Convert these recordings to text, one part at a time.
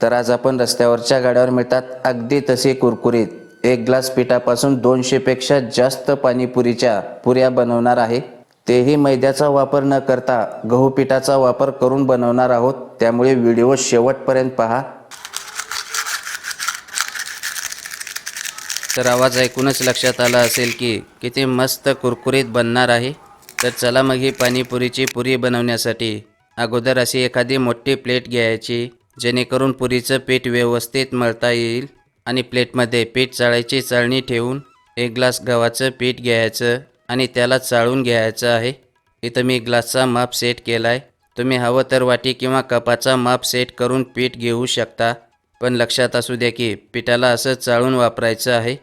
तर आज आपण रस्त्यावरच्या गाड्यावर मिळतात अगदी तसे कुरकुरीत. एक ग्लास पिठापासून दोनशेपेक्षा जास्त पाणीपुरीच्या पुऱ्या बनवणार आहे. तेही मैद्याचा वापर न करता गहू पिठाचा वापर करून बनवणार आहोत. त्यामुळे व्हिडिओ शेवटपर्यंत पहा. तर आवाज ऐकूनच लक्षात आला असेल की किती मस्त कुरकुरीत बनणार आहे. तर चला मग ही पाणीपुरीची पुरी बनवण्यासाठी अगोदर अशी एखादी मोठी प्लेट घ्यायची. जेणेकरून पुरीचं पीठ व्यवस्थित मळता येईल आणि प्लेटमध्ये पीठ चाळायची चाळणी ठेवून एक ग्लास गव्हाचं पीठ घ्यायचं आणि त्याला चाळून घ्यायचं आहे. इथं मी ग्लासचा माप सेट केला आहे तुम्ही हवं तर वाटी किंवा कपाचा माप सेट करून पीठ घेऊ शकता. पण लक्षात असू द्या की पिठाला असं चाळून वापरायचं आहे.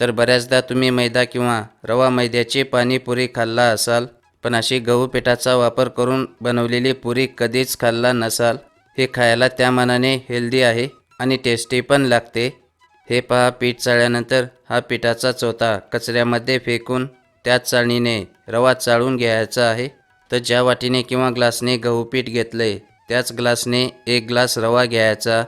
तर बऱ्याचदा तुम्ही मैदा किंवा रवा मैद्याची पाणीपुरी खाल्ला असाल. पण अशी गहू पिठाचा वापर करून बनवलेली पुरी कधीच खाल्ला नसाल. हे खायला त्या मानाने हेल्दी आहे आणि टेस्टी पण लागते. हे पहा पीठ चाळल्यानंतर हा पिठाचा चोथा कचऱ्यामध्ये फेकून त्याच चाळणीने रवा चाळून घ्यायचा आहे. तर ज्या वाटीने किंवा ग्लासने गहू पीठ घेतले त्याच ग्लासने एक ग्लास रवा घ्यायचा.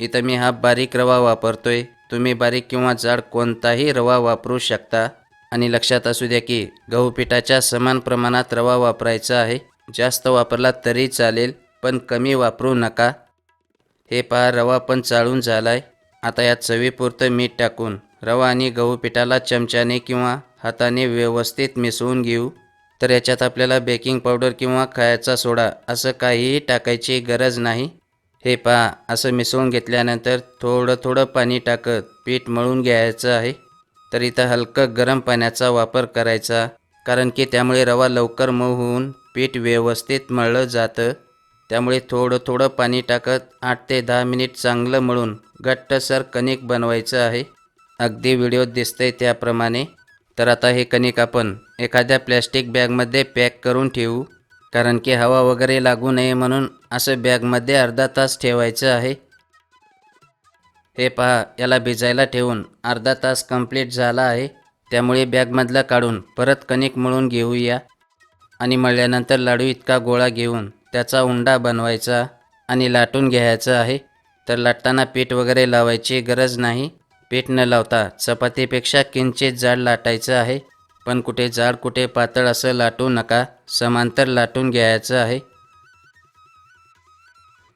इथं मी हा बारीक रवा वापरतोय. तुम्ही बारीक किंवा जाड कोणताही रवा वापरू शकता. आणि लक्षात असू द्या की गहू पिठाच्या समान प्रमाणात रवा वापरायचा आहे. जास्त वापरला तरी चालेल. पण कमी वापरू नका. हे पहा रवा पण चाळून झालाय. आता यात चवीपुरतं मीठ टाकून रवा आणि गहू पिठाला चमच्याने किंवा हाताने व्यवस्थित मिसळून घेऊ. तर याच्यात आपल्याला बेकिंग पावडर किंवा खायचा सोडा असं काहीही टाकायची गरज नाही. हे पहा असं मिसळून घेतल्यानंतर थोडं थोडं पाणी टाकत पीठ मळून घ्यायचं आहे. तर इथं हलकं गरम पाण्याचा वापर करायचा कारण की त्यामुळे रवा लवकर मऊ होऊन पीठ व्यवस्थित मळलं जातं. त्यामुळे थोडं थोडं पाणी टाकत आठ ते दहा मिनिट चांगलं मळून घट्टसर कणिक बनवायचं आहे. अगदी व्हिडिओत दिसतंय त्याप्रमाणे. तर आता हे कणिक आपण एखाद्या प्लॅस्टिक बॅगमध्ये पॅक करून ठेवू. कारण की हवा वगैरे लागू नये म्हणून असं बॅगमध्ये अर्धा तास ठेवायचं आहे. हे पहा याला भिजायला ठेवून अर्धा तास कंप्लीट झाला आहे. त्यामुळे बॅगमधलं काढून परत कणिक मळून घेऊया. आणि मळल्यानंतर लाडू इतका गोळा घेऊन त्याचा उंडा बनवायचा आणि लाटून घ्यायचा आहे. तर लाटताना पीठ वगैरे लावायची गरज नाही. पीठ न लावता चपातीपेक्षा किंचित जाड लाटायचं आहे. पण कुठे जाड कुठे पातळ असं लाटू नका. समांतर लाटून घ्यायचं आहे.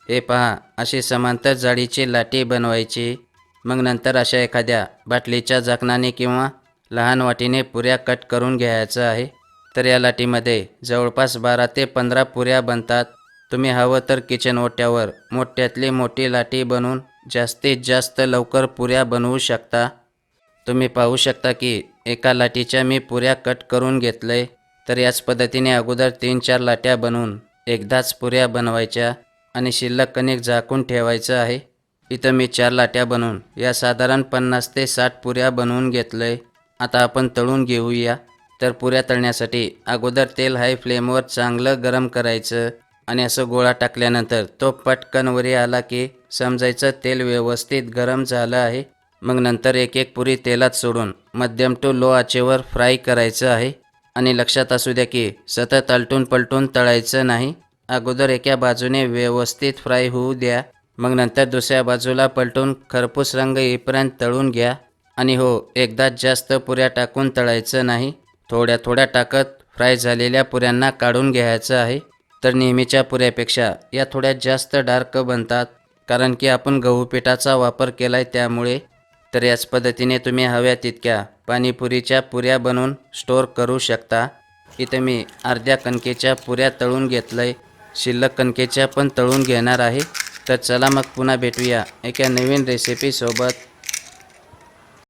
हे पहा अशी समांतर जाडीची लाटी बनवायची. मग नंतर अशा एखाद्या बाटलीच्या झाकणाने किंवा लहान वाटीने पुऱ्या कट करून घ्यायचं आहे. तर या लाटीमध्ये जवळपास बारा ते पंधरा पुऱ्या बनतात. तुम्ही हवं तर किचन ओट्यावर मोठ्यातली मोठी लाटी बनवून जास्तीत जास्त लवकर पुऱ्या बनवू शकता. तुम्ही पाहू शकता की एका लाटीच्या मी पुऱ्या कट करून घेतलंय. तर याच पद्धतीने अगोदर तीन चार लाट्या बनवून एकदाच पुऱ्या बनवायच्या आणि शिल्लक कणिक झाकून ठेवायचं आहे. इथं मी चार लाट्या बनवून या साधारण पन्नास ते साठ पुऱ्या बनवून घेतलंय. आता आपण तळून घेऊया. तर पुऱ्या तळण्यासाठी अगोदर तेल हाय फ्लेमवर चांगलं गरम करायचं आणि असं गोळा टाकल्यानंतर तो पटकन वरी आला की समजायचं तेल व्यवस्थित गरम झालं आहे. मग नंतर एक एक पुरी तेलात सोडून मध्यम टू लो आचेवर फ्राय करायचं आहे. आणि लक्षात असू द्या की सतत आलटून पलटून तळायचं नाही. अगोदर एका बाजूने व्यवस्थित फ्राय होऊ द्या. मग नंतर दुसऱ्या बाजूला पलटून खरपूस रंग येईपर्यंत तळून घ्या. आणि हो एकदाच जास्त पुऱ्या टाकून तळायचं नाही. थोड्या थोड्या टाकत फ्राय झालेल्या पुऱ्यांना काढून घ्यायचं आहे. तर नेहमीच्या पुऱ्यापेक्षा या थोड्या जास्त डार्क बनतात. कारण की आपण गहू पिठाचा वापर केला आहे त्यामुळे. तर याच पद्धतीने तुम्ही हव्या तितक्या पाणीपुरीच्या पुऱ्या बनवून स्टोअर करू शकता. इथं मी अर्ध्या कणकेच्या पुऱ्या तळून घेतलंय. शिल्लक कणकेच्या पण तळून घेणार आहे. तर चला मग पुन्हा भेटूया एका नवीन रेसिपीसोबत